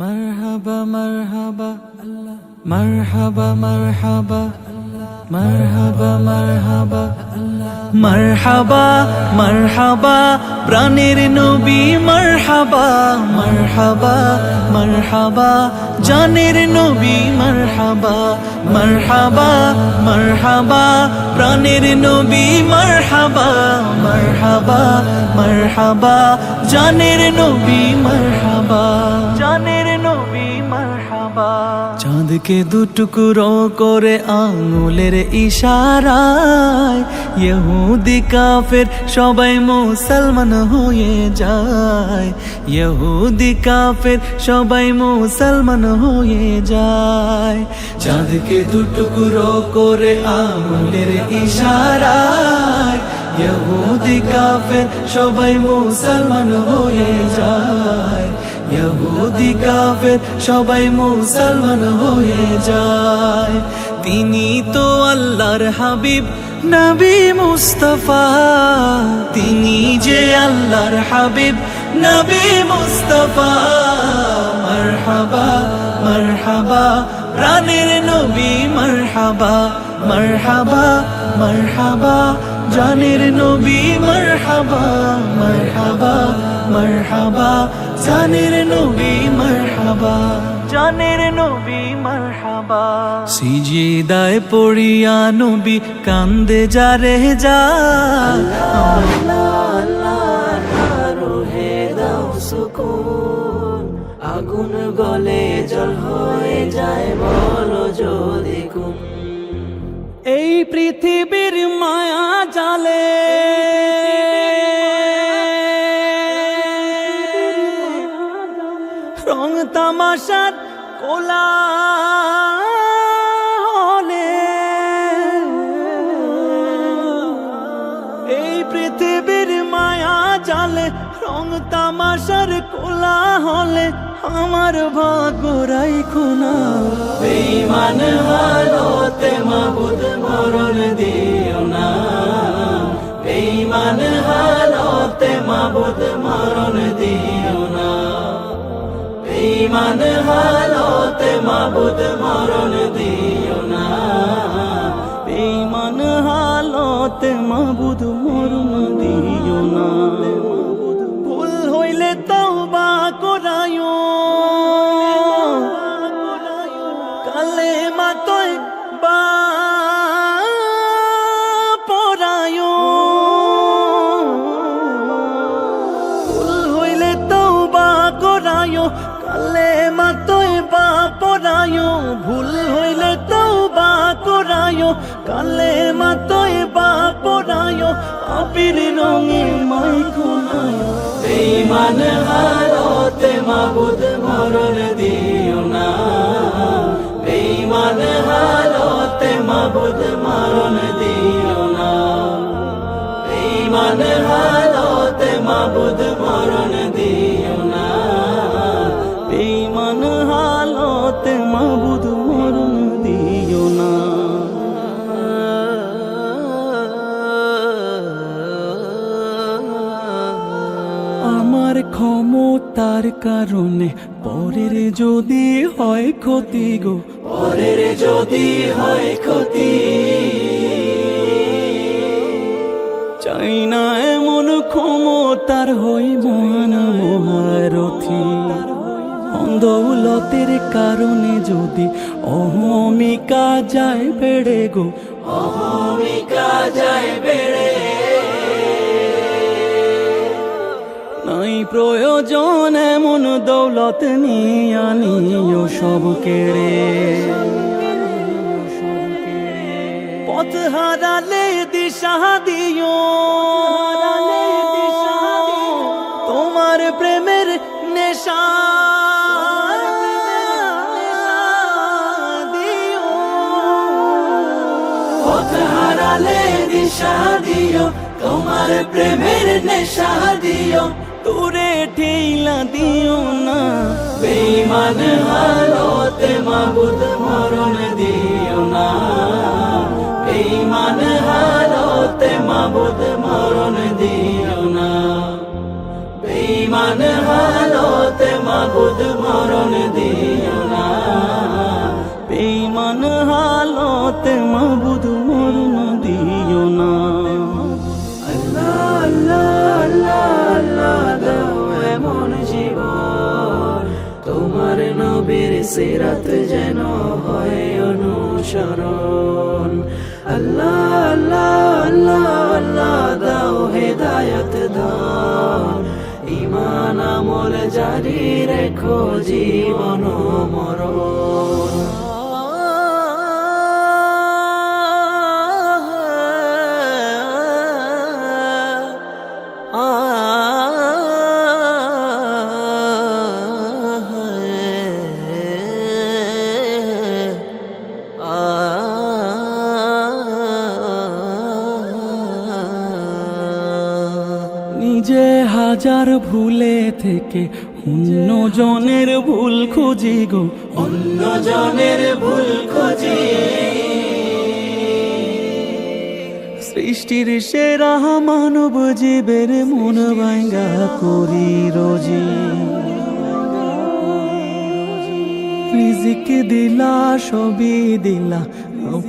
মারহাবা মারহাবা, আল্লাহ। মারহাবা মারহাবা মারহাবা মারহাবা মারহাবা মারহাবা, প্রাণের নবী মারহাবা। মারহাবা মারহাবা, জানের নবী মারহাবা। মারহাবা মারহাবা, প্রাণের নবী মারহাবা। মারহাবা মারহাবা, জানের নবী মারহাবা। জানের মারহাবা চাঁদকে দুটুকরো করে আঙুলের ইশারায় ইহুদি কাফের সবাই মুসলমান হয়ে যায়। ইহুদি কাফের সবাই মুসলমান হয়ে যায়। চাঁদকে দুটুকরো করে আঙুলের ইশারায় ইহুদি কাফের সবাই মুসলমান হয়ে যায়। ইহুদি কাফের সবাই মুসলমান হয়ে যায়। তিনি তো আল্লাহর হাবিব, নবী মুস্তফা। তিনি যে আল্লাহর হাবিব, নবী মুস্তফা। মারহাবা মারহাবা, প্রাণের নবী মারহাবা। মারহাবা মারহাবা, জানের নবী মারহাবা। মারহাবা মারহাবা জানের নবী মারহাবা। জানের নবী মারহাবা। সিজিদায় পড়িয়া নবী কান্দে যারে যা। আগুন গলে জল হয়ে যায় বলো যদি এই পৃথিবীর মায়া জালে। রং তামাশার কোলা এই পৃথিবীর মায়া জালে রং তামাশার কোলা হলে আমার ভাগরাই খুনা বেঈমান হালতে মাবুদ মরণ দিও না বেঈমান হালতে মাবুদ মরণ দিও বেঈমান হালত মাবুদ মরণ দিও না। বেঈমান হালত মাবুদ মরণ দিও না। কালে মাতয় বা পরায়ো আবির রঙে মাই খুনায়ো বেঈমান হালতে মাবুদ মরণ দিও না। বেঈমান হালতে মাবুদ মরণ দিও না। বেঈমান হালতে মাবুদ মরণ দিও না। বেঈমান হালতে মাবুদ কারণে পরের যদি হয় ক্ষতি গো। পরের যদি হয় ক্ষতি। চাই না এমন ক্ষমতার হই মহান মহারথী। অন্ধৌলতের কারণে যদি অহমিকা যায় বেড়ে গো। ভূমিকা যায় বেড়ে নাই প্রয়োজন, এমন দৌলত নিয়ে সব কেড়ে পথ হারালে দিশা দিও। তোমার প্রেমের নেশা। পথ হারালে দিশা দিও, তোমার প্রেমের নেশা দিও। দূরে ঠেলা দিও না। বেইমান হালতে মাবুদ মরণ দিও না। বেঈমান হালতে মাবুদ মরণ দিও না। বেঈমান হালতে মাবুদ মরণ দিও না। বেঈমান হালতে মাবুদ সিরাত যেন হয় অনুসরণ। আল্লাহ আল্লাহ আল্লাহ আল্লাহ দাও হেদায়ত ধন ইমান আমল জারি রেখো জীবন মরণ। নিজে হাজার ভুলে থেকে অন্য জনের ভুল খুঁজি গো। অন্য জনের ভুল খুঁজি। সৃষ্টির সেরা মানব জীবের মন ভাঙ্গা করি রোজি। রিজিক দিলা সবই দিলা।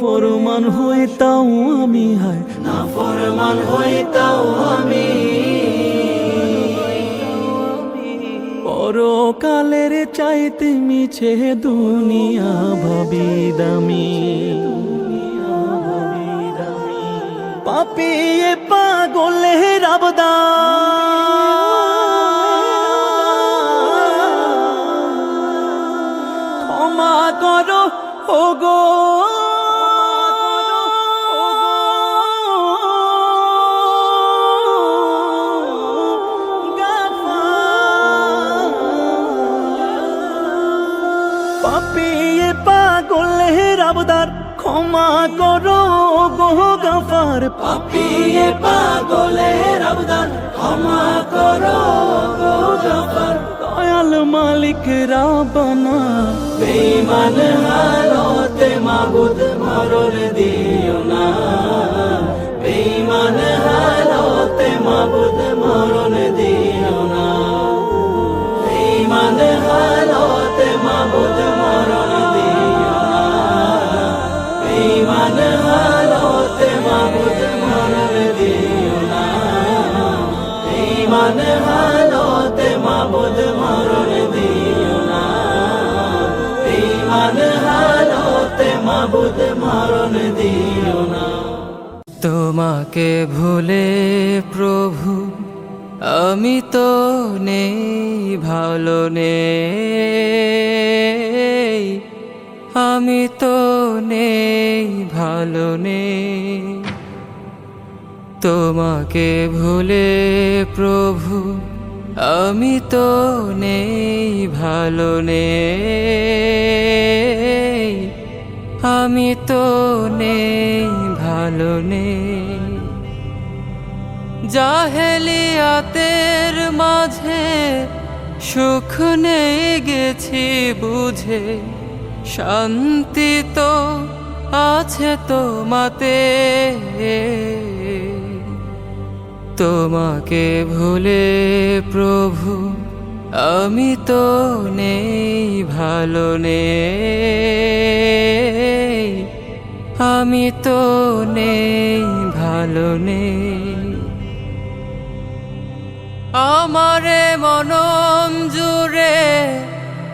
পরমান হয়ে তাও আমি হায়। না ফরমান হইতাও আমি পরকালের চাইতে মিছে দুনিয়া ভাবি দামি। পাপিয়ে হে রাবদা পাগলে ক্ষমা করো গো গাফার। পাপিয়ে পাগলে রবদান ক্ষমা করো গো গফর। দয়াল মালিক রাবনা। বেঈমান হালতে মাবুদ মরণ দিও না। বেঈমান হালতে মাবুদ মরণ দিও না। বেঈমান হালতে মাবুদ মরণ দিও না। তোমাকে ভুলে প্রভু, আমি তো নেই, ভালো নেই। আমি তো নেই, ভালো নেই। তোমাকে ভুলে প্রভু, আমি তো নেই, ভালো নেই। আমি তো নেই, ভালো নেই। জাহেলিয়াতের মাঝে সুখ নেই গেছি বুঝে। শান্তি তো আছে তোমাতে। তোমাকে ভুলে প্রভু, আমি তো নেই, ভালো নেই। আমি তো নেই, ভালো নেই। আমারে মনম জুড়ে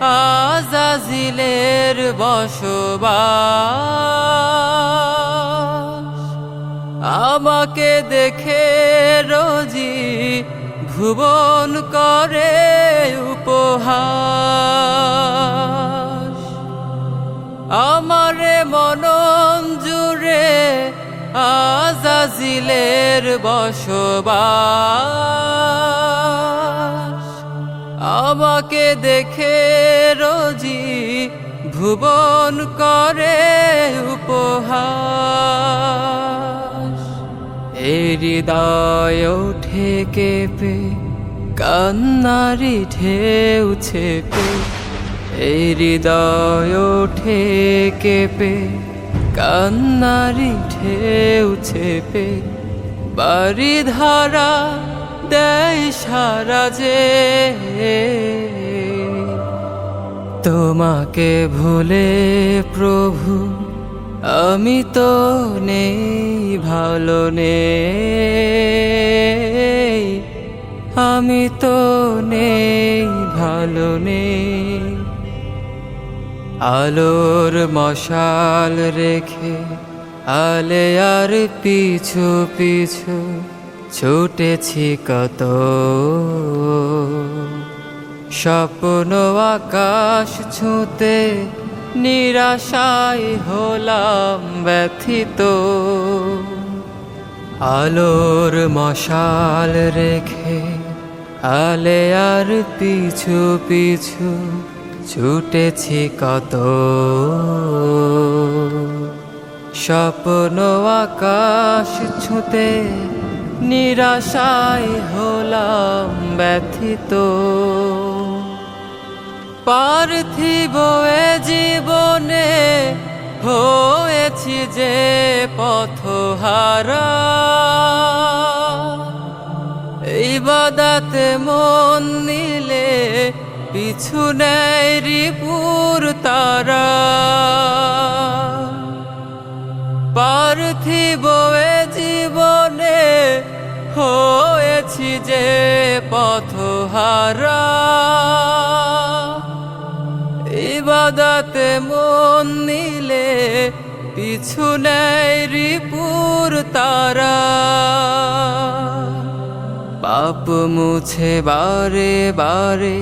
আজাজিলের বসবাস। আমাকে দেখে রোজি ভুবন করে উপহাস। আমারে মনম জুড়ে আজাজিলের বসবাস। আমাকে দেখে রোজি ভুবন করে উপহাস। এই হৃদয় ওঠে কেঁপে, কান্নারি ঢেউ ছেপে। এই হৃদয় ওঠে কেঁপে, কান্নারি ঢেউ ছেপে। বাড়ি ধারা দেয় সারা যে। তোমাকে ভুলে প্রভু, আমি তো নেই, ভালো নেই। আমি তো নেই, ভালো নেই। আলোর মশাল রেখে আলে আর পিছু পিছু ছুটেছি কত স্বপ্ন আকাশ ছুঁতে নিরাশায় হলাম ব্যথিত। আলোর মশাল রেখে আলে আর পিছু পিছু ছুটেছি কত? স্বপ্ন আকাশ ছুঁতে নিরাশায় হলাম ব্যথিত। পার্থিব জীবনে হয়েছি যে পথহারা। বাদাতে মন নিলে পিছু নেয় রিপুর তারা। পার্থিব জীবনে হয়েছি যে পথহারা। ইবাদাতে মন নিলে পিছু নেয় রিপুর তারা। পাপ মুছে বারে বারে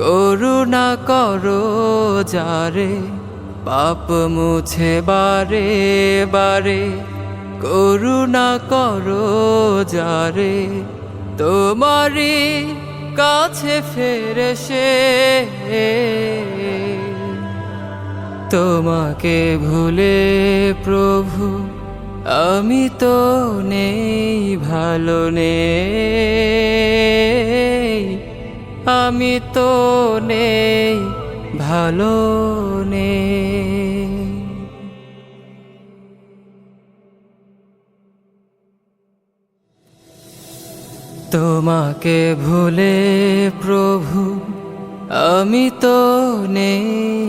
করুণা করো যারে, পাপ মুছে বারে বারে। করুণা করো যারে, তোমারই কাছে ফেরে সে। তোমাকে ভুলে প্রভু, আমি তো নেই ভালো নেই আমি তো নেই ভালো নে তোমাকে ভুলে প্রভু আমি তো নেই।